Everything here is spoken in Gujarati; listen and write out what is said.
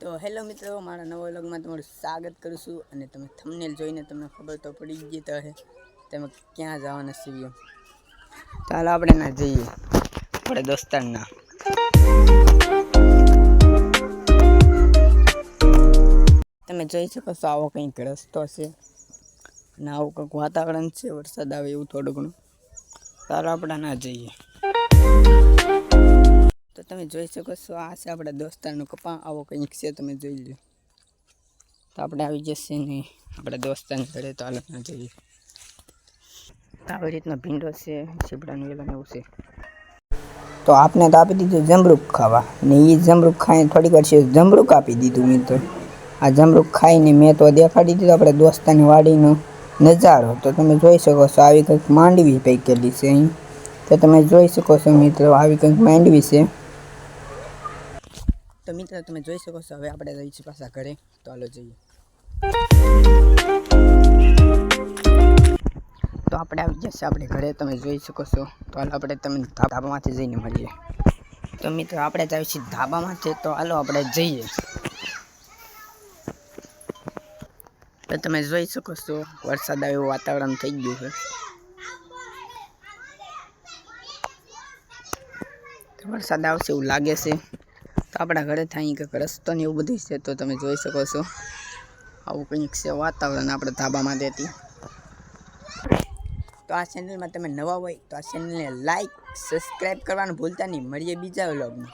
તો હેલો મિત્રો, મારા નવા વ્લોગમાં તમારું સ્વાગત કરું છું અને તમે થંબનેલ જોઈને તમને ખબર તો પડી ગઈ તો હે તમે ક્યાં જવાના છીએ ચાલો આપણે ના જઈએ, આપણે દોસ્તારના. તમે જોઈ શકો છો આવો કંઈક રસ્તો છે અને આવું કંઈક વાતાવરણ છે, વરસાદ આવે એવું થોડું ઘણું. ચાલો આપણે ના જઈએ. તમે જોઈ શકો છો, આ છે આપણા દોસ્તારનો કપા, આવો કંઈક છે, તમે જોઈ લો તો આપણે આવી જશે ને આપણા દોસ્તારને ઘરે તો હાલત ના જઈએ. આવી રીતના ભીંડો છે સીપડાનું વેલા એવું છે. તો આપને તો આપી દીધું જમરૂક ખાવા, ને એ જમરૂક ખાઈને થોડીક વાર છે, જમરૂક આપી દીધું મેં તો. આ જમરૂક ખાઈને મેં તો દેખાડી દીધું આપણે દોસ્તાની વાડીનો નજારો. તો તમે જોઈ શકો છો, આવી કંઈક માંડવી પૈકેલી છે અહીં. તો તમે જોઈ શકો છો મિત્રો, આવી કંઈક માંડવી છે. તો મિત્રો, તમે જોઈ શકો છો. હવે આપણે છીએ પાછા ઘરે. તો હાલો જઈએ. તો આપણે આવી જશે આપણે ઘરે. તમે જોઈ શકો છો. તો હાલો આપણે તમે ધાબામાંથી જઈને મળીએ. તો મિત્રો, આપણે જ આવી છીએ ધાબામાંથી. તો હાલો આપણે જઈએ. તો તમે જોઈ શકો છો, વરસાદ આવ્યો, વાતાવરણ થઈ ગયું છે. વરસાદ આવશે એવું લાગે છે. તો આપણા ઘરે થાય કંઈક રસ્તો ને એવું બધું છે, તો તમે જોઈ શકો છો. આવું કંઈક છે વાતાવરણ આપણે ધાબામાં દેતી. તો આ ચેનલમાં તમે નવા હોય તો આ ચેનલને લાઈક સબસ્ક્રાઈબ કરવાનું ભૂલતા નહીં. મળીએ બીજા વ્લોગમાં